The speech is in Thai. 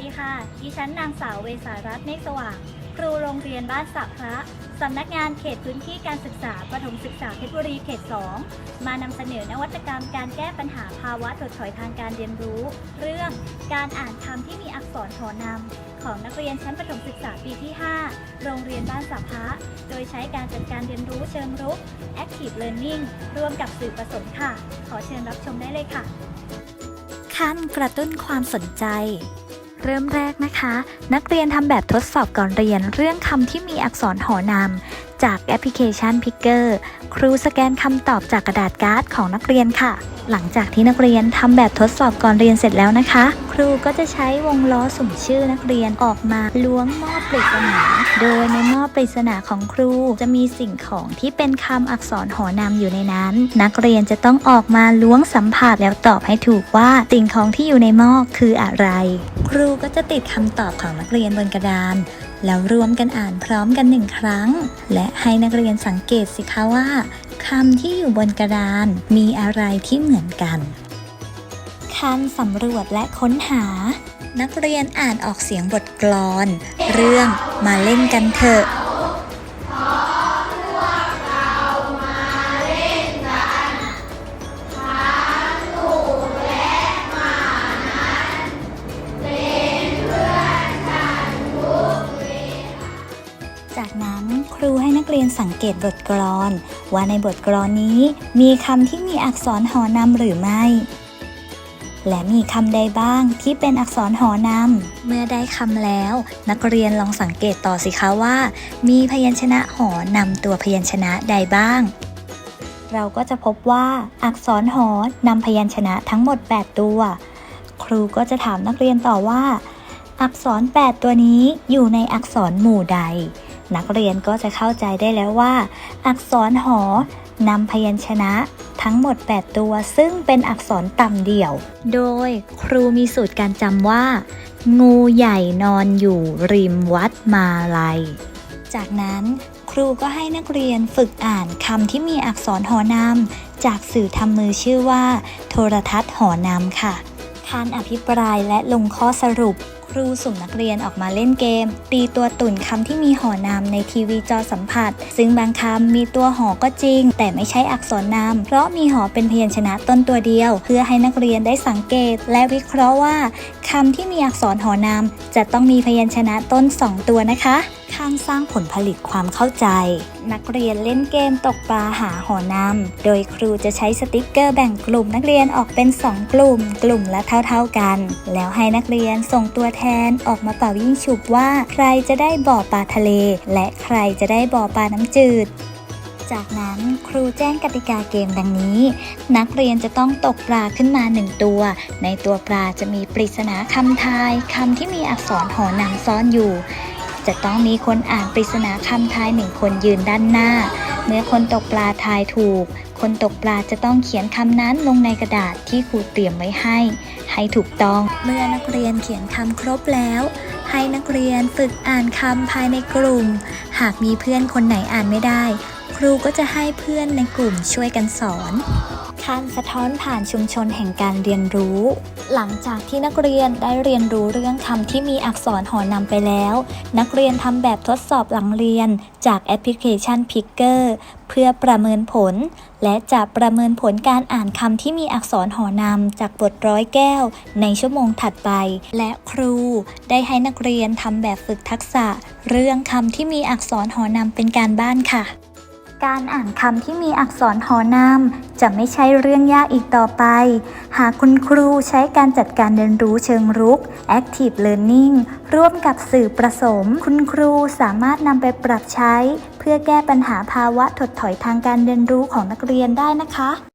ดีค่ะ ดิฉันนางสาวเวสารัตน์เมฆสว่าง ครูโรงเรียนบ้านสักพระสำนักงานเขตพื้นที่การศึกษาประถมศึกษาเพชรบุรีเขต 2 มานำเสนอนวัตกรรมการแก้ปัญหาภาวะถดถอยทางการเรียนรู้ เรื่องการอ่านคำที่มีอักษรหอนำของนักเรียนชั้นประถมศึกษาปีที่ 5 โรงเรียนบ้านสักพระโดยใช้การจัดการเรียนรู้เชิงรุก Active Learning ร่วมกับสื่อผสมค่ะ ขอเชิญรับชมได้เลยค่ะ ขั้นกระตุ้นความสนใจ เริ่มแรกนะคะ นักเรียนทำแบบทดสอบก่อนเรียนเรื่องคำที่มีอักษรหอนำจากแอปพลิเคชัน Picker ครูสแกนคำตอบจากกระดาษการ์ดของนักเรียนค่ะ หลังจากที่นักเรียนทำแบบทดสอบก่อนเรียนเสร็จแล้วนะคะ ครูก็จะใช้วงล้อสุ่มชื่อนักเรียนออกมาล้วงหม้อปริศนา โดยในหม้อปริศนาของครูจะมีสิ่งของที่เป็นคำอักษรหอนำอยู่ในนั้น นักเรียนจะต้องออกมาล้วงสัมผัสแล้วตอบให้ถูกว่าสิ่งของที่อยู่ในหม้อคืออะไร ครูก็จะติดคำตอบของนักเรียนบนกระดานแล้วรวมกันอ่านพร้อมกันหนึ่งครั้ง และให้นักเรียนสังเกตสิคะว่าคำที่อยู่บนกระดานมีอะไรที่เหมือนกันคันสำรวจและค้นหา นักเรียนอ่านออกเสียงบทกลอน เรื่องมาเล่นกันเถอะ สังเกตบทกลอน ว่าในบทกลอนนี้มีคำที่มีอักษรหอนำหรือไม่ และมีคำใดบ้างที่เป็นอักษรหอนำเมื่อได้คำแล้ว นักเรียนลองสังเกตต่อสิคะว่า มีพยัญชนะหอนำตัวพยัญชนะใดบ้าง เราก็จะพบว่าอักษรหอนำพยัญชนะทั้งหมด 8 ตัว ครูก็จะถามนักเรียนต่อว่า อักษร 8 ตัวนี้อยู่ในอักษรหมู่ใด นักเรียนก็จะเข้าใจได้แล้วว่า อักษรหอนำพยัญชนะทั้งหมด 8 ตัวซึ่งเป็นอักษรต่ำเดี่ยว โดยครูมีสูตรการจำว่า งูใหญ่นอนอยู่ริมวัดมาลัย จากนั้นครูก็ให้นักเรียนฝึกอ่านคำที่มีอักษรหอนำจากสื่อทำมือชื่อว่า โทรทัศน์หอนำค่ะ การอภิปรายและลงข้อสรุป ครูสุ่มนักเรียนออกมาเล่นเกม ตีตัวตุ่นคำที่มีหอนำในทีวีจอสัมผัส ซึ่งบางคำมีตัวหอก็จริง แต่ไม่ใช่อักษรนำเพราะมีหอเป็นพยัญชนะต้นตัวเดียว เพื่อให้นักเรียนได้สังเกต และวิเคราะห์ว่าคำที่มีอักษรหอนำจะต้องมีพยัญชนะต้น 2 ตัวนะคะ ข้างสร้างผลผลิตความเข้าใจ นักเรียนเล่นเกมตกปลาหาหอนำโดยครูจะใช้สติกเกอร์แบ่งกลุ่มนักเรียนออกเป็น 2 กลุ่ม กลุ่มละเท่า ๆกัน แล้วให้นักเรียนส่งตัวแทนออกมาเป่ายิ่งฉุบว่า ใครจะได้บ่อปลาทะเล และใครจะได้บ่อปลาน้ำจืดจากนั้นครูแจ้งกติกาเกมดังนี้ นักเรียนจะต้องตกปลาขึ้นมาหนึ่งตัว ในตัวปลาจะมีปริศนาคำทายคำที่มีอักษรหอนำซ้อนอยู่ จะต้องมีคนอ่านปริศนาคำทายหนึ่งคนยืนด้านหน้า เมื่อคนตกปลาทายถูก คนตกปลาจะต้องเขียนคำนั้นลงในกระดาษที่ครูเตรียมไว้ให้ ให้ถูกต้อง เมื่อนักเรียนเขียนคำครบแล้ว ให้นักเรียนฝึกอ่านคำภายในกลุ่ม หากมีเพื่อนคนไหนอ่านไม่ได้ ครูก็จะให้เพื่อนในกลุ่มช่วยกันสอน การสะท้อนผ่านชุมชนแห่งการเรียนรู้ หลังจากที่นักเรียนได้เรียนรู้เรื่องคำที่มีอักษรหอนำไปแล้ว นักเรียนทำแบบทดสอบหลังเรียนจากแอปพลิเคชัน Picker เพื่อประเมินผล และจะประเมินผลการอ่านคำที่มีอักษรหอนำจากบทร้อยแก้ว ในชั่วโมงถัดไป และครูได้ให้นักเรียนทำแบบฝึกทักษะ เรื่องคำที่มีอักษรหอนำเป็นการบ้านค่ะ การอ่านคำที่มีอักษรหอนำจะไม่ใช่เรื่องยากอีกต่อไป หากคุณครูใช้การจัดการเรียนรู้เชิงรุก Active Learning ร่วมกับสื่อประสม คุณครูสามารถนำไปปรับใช้ เพื่อแก้ปัญหาภาวะถดถอยทางการเรียนรู้ของนักเรียนได้นะคะ